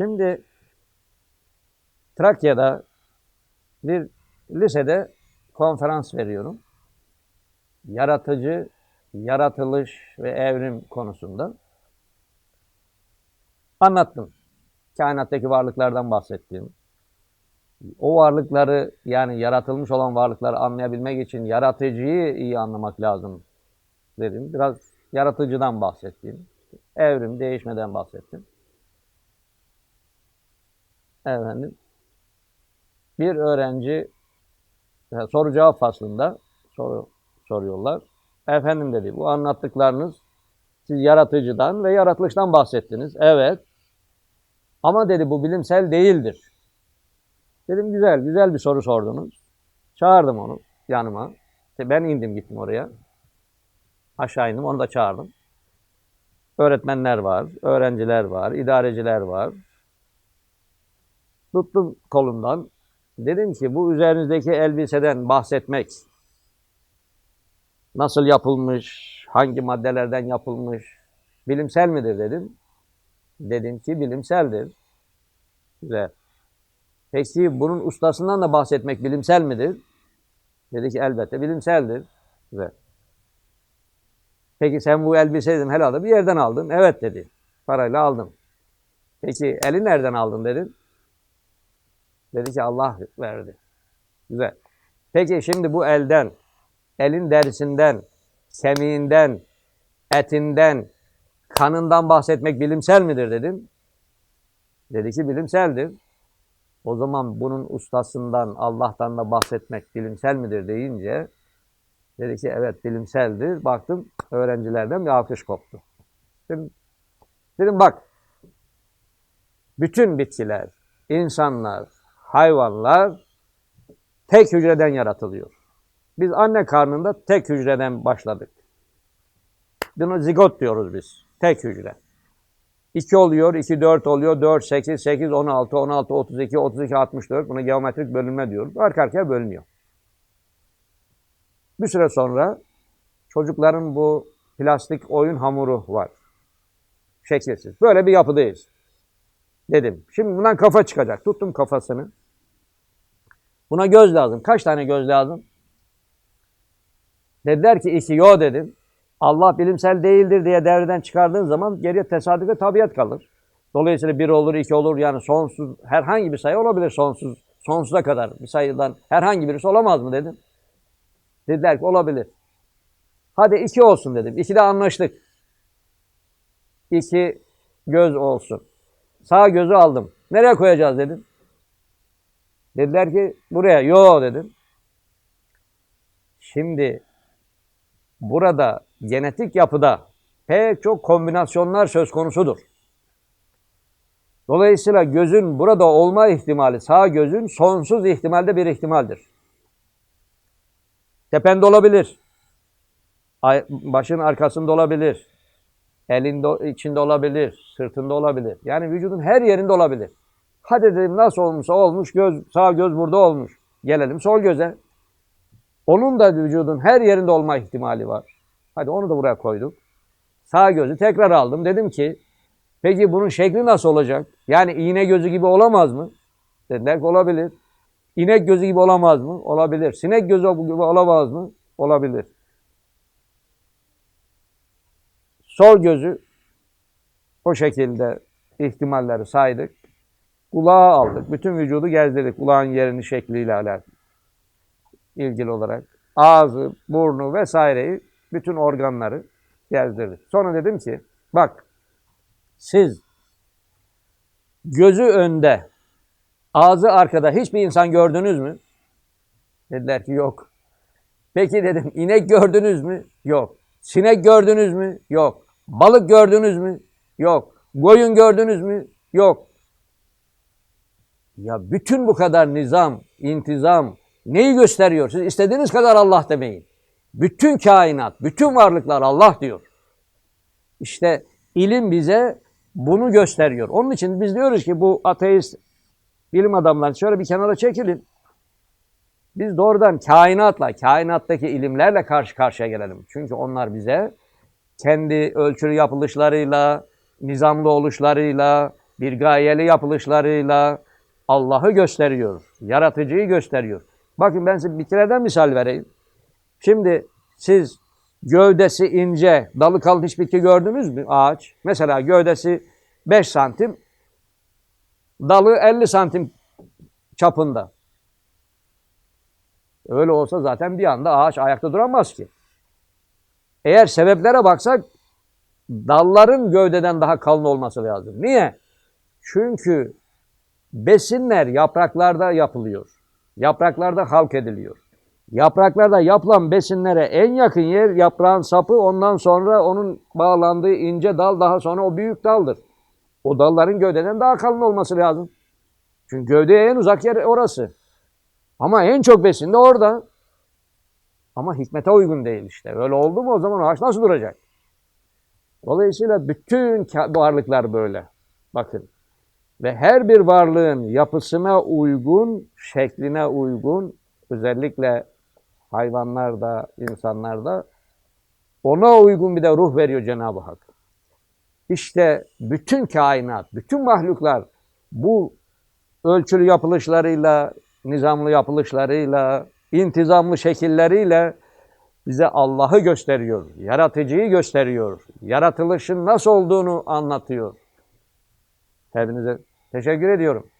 Şimdi Trakya'da bir lisede konferans veriyorum. Yaratıcı, yaratılış ve evrim konusunda. Anlattım. Kainattaki varlıklardan bahsettiğim. O varlıkları yani yaratılmış olan varlıkları anlayabilmek için yaratıcıyı iyi anlamak lazım dedim. Biraz yaratıcıdan bahsettim. Evrim, değişmeden bahsettim. Efendim, bir öğrenci yani soru cevap faslında soru soruyorlar. Efendim dedi bu anlattıklarınız siz yaratıcıdan ve yaratılıştan bahsettiniz. Evet. Ama dedi bu bilimsel değildir. Dedim güzel, güzel bir soru sordunuz. Çağırdım onu yanıma. İşte ben indim gittim oraya. Aşağı indim, onu da çağırdım. Öğretmenler var, öğrenciler var, idareciler var. Tuttum kolundan. Dedim ki bu üzerinizdeki elbiseden bahsetmek nasıl yapılmış, hangi maddelerden yapılmış, bilimsel midir dedim. Dedim ki bilimseldir. Güzel. Peki bunun ustasından da bahsetmek bilimsel midir? Dedi ki elbette bilimseldir. Güzel. Peki sen bu elbiseyi dedim herhalde bir yerden aldın. Evet dedi. Parayla aldım. Peki eli nereden aldın dedim. Dedi ki Allah verdi. Güzel. Peki şimdi bu elden, elin derisinden, kemiğinden, etinden, kanından bahsetmek bilimsel midir dedim. Dedi ki bilimseldir. O zaman bunun ustasından, Allah'tan da bahsetmek bilimsel midir deyince dedi ki evet bilimseldir. Baktım öğrencilerden bir alkış koptu. Dedim, dedim bak bütün bitkiler, insanlar, hayvanlar tek hücreden yaratılıyor. Biz anne karnında tek hücreden başladık. Bunu zigot diyoruz biz. Tek hücre. 2 oluyor, 2 4 oluyor, 4 8 8 16 16 32 32 64 buna geometrik bölünme diyoruz. Arka arkaya bölünüyor. Bir süre sonra çocukların bu plastik oyun hamuru var. Şekilsiz. Böyle bir yapıdayız. Dedim. Şimdi bundan kafa çıkacak. Tuttum kafasını. Buna göz lazım. Kaç tane göz lazım? Dediler ki iki. Yo dedim. Allah bilimsel değildir diye devreden çıkardığın zaman geriye tesadüf ve tabiat kalır. Dolayısıyla bir olur, iki olur yani sonsuz herhangi bir sayı olabilir sonsuz. Sonsuza kadar bir sayıdan herhangi birisi olamaz mı dedim. Dediler ki olabilir. Hadi iki olsun dedim. İkide anlaştık. İki göz olsun. Sağ gözü aldım. Nereye koyacağız dedim. Dediler ki buraya. Yo dedim. Şimdi burada genetik yapıda pek çok kombinasyonlar söz konusudur. Dolayısıyla gözün burada olma ihtimali, sağ gözün sonsuz ihtimalde bir ihtimaldir. Tepende olabilir. Başın arkasında olabilir. Elinde içinde olabilir. Sırtında olabilir. Yani vücudun her yerinde olabilir. Hadi dedim nasıl olmuşsa olmuş. Göz, sağ göz burada olmuş. Gelelim sol göze. Onun da vücudun her yerinde olma ihtimali var. Hadi onu da buraya koyduk. Sağ gözü tekrar aldım. Dedim ki peki bunun şekli nasıl olacak? Yani iğne gözü gibi olamaz mı? Dediler ki olabilir. İnek gözü gibi olamaz mı? Olabilir. Sinek gözü gibi olamaz mı? Olabilir. Sol gözü o şekilde ihtimalleri saydık. Kulağı aldık. Bütün vücudu gezdirdik. Kulağın yerini şekliyle alakalı. ilgili olarak. Ağzı, burnu vesaireyi bütün organları gezdirdik. Sonra dedim ki bak siz gözü önde, ağzı arkada hiçbir insan gördünüz mü? Dediler ki yok. Peki dedim inek gördünüz mü? Yok. Sinek gördünüz mü? Yok. Balık gördünüz mü? Yok. Koyun gördünüz mü? Yok. Ya bütün bu kadar nizam, intizam neyi gösteriyor? Siz istediğiniz kadar Allah demeyin. Bütün kainat, bütün varlıklar Allah diyor. İşte ilim bize bunu gösteriyor. Onun için biz diyoruz ki bu ateist bilim adamları şöyle bir kenara çekilin. Biz doğrudan kainatla, kainattaki ilimlerle karşı karşıya gelelim. Çünkü onlar bize kendi ölçülü yapılışlarıyla, nizamlı oluşlarıyla, bir gayeli yapılışlarıyla Allah'ı gösteriyor, yaratıcıyı gösteriyor. Bakın ben size bitkilerden misal vereyim. Şimdi siz gövdesi ince, dalı kalın hiç bitki gördünüz mü? Ağaç. Mesela gövdesi 5 santim, dalı 50 santim çapında. Öyle olsa zaten bir anda ağaç ayakta duramaz ki. Eğer sebeplere baksak dalların gövdeden daha kalın olması lazım. Niye? Çünkü besinler yapraklarda yapılıyor. Yapraklarda halk ediliyor. Yapraklarda yapılan besinlere en yakın yer yaprağın sapı ondan sonra onun bağlandığı ince dal daha sonra o büyük daldır. O dalların gövdeden daha kalın olması lazım. Çünkü gövdeye en uzak yer orası. Ama en çok besin de orada. Ama hikmete uygun değil işte. Öyle oldu mu o zaman ağaç nasıl duracak? Dolayısıyla bütün varlıklar böyle. Bakın. Ve her bir varlığın yapısına uygun, şekline uygun, özellikle hayvanlarda, insanlarda ona uygun bir de ruh veriyor Cenab-ı Hak. İşte bütün kainat, bütün mahluklar bu ölçülü yapılışlarıyla, nizamlı yapılışlarıyla, intizamlı şekilleriyle bize Allah'ı gösteriyor, yaratıcıyı gösteriyor, yaratılışın nasıl olduğunu anlatıyor. Hepinize teşekkür ediyorum.